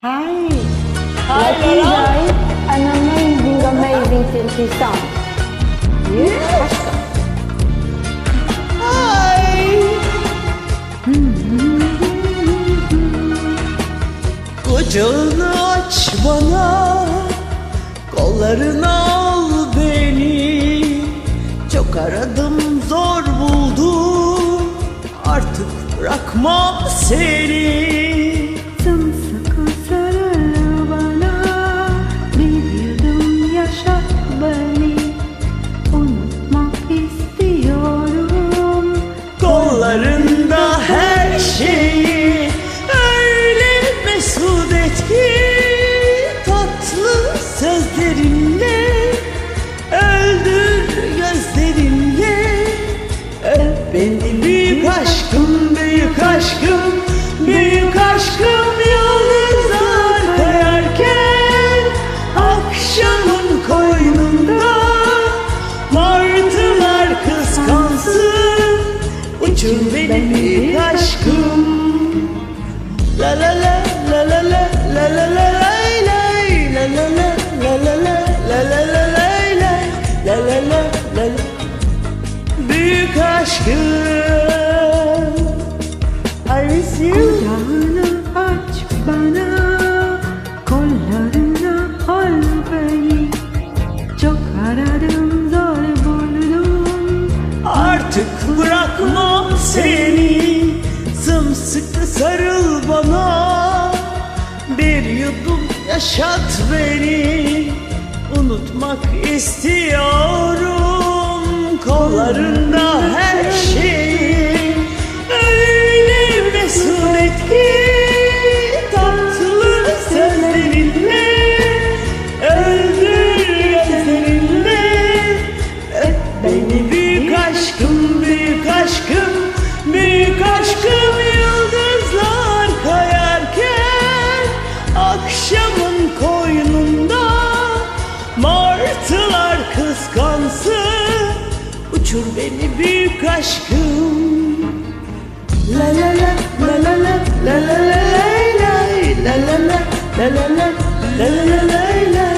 Hi. Hi, Lucky Lola. guys, an amazing, amazing Tilty song. Yeah. Ay. Kucağını aç bana Kollarına al beni Çok aradım zor buldum Artık bırakmam seni aşkım yıldızlar kayarken Akşamın koynunda martılar kıskansın. Uçur beni büyük aşkım. La la la la La la la la la Büyük aşkım I miss you seni Sımsıkı sarıl bana. Bir yudum yaşat beni Unutmak istiyorum. Kollarında her şeyi Martılar kıskansın, uçur beni büyük aşkım. La la la, la la la, la la la La la la, la la la, la la la La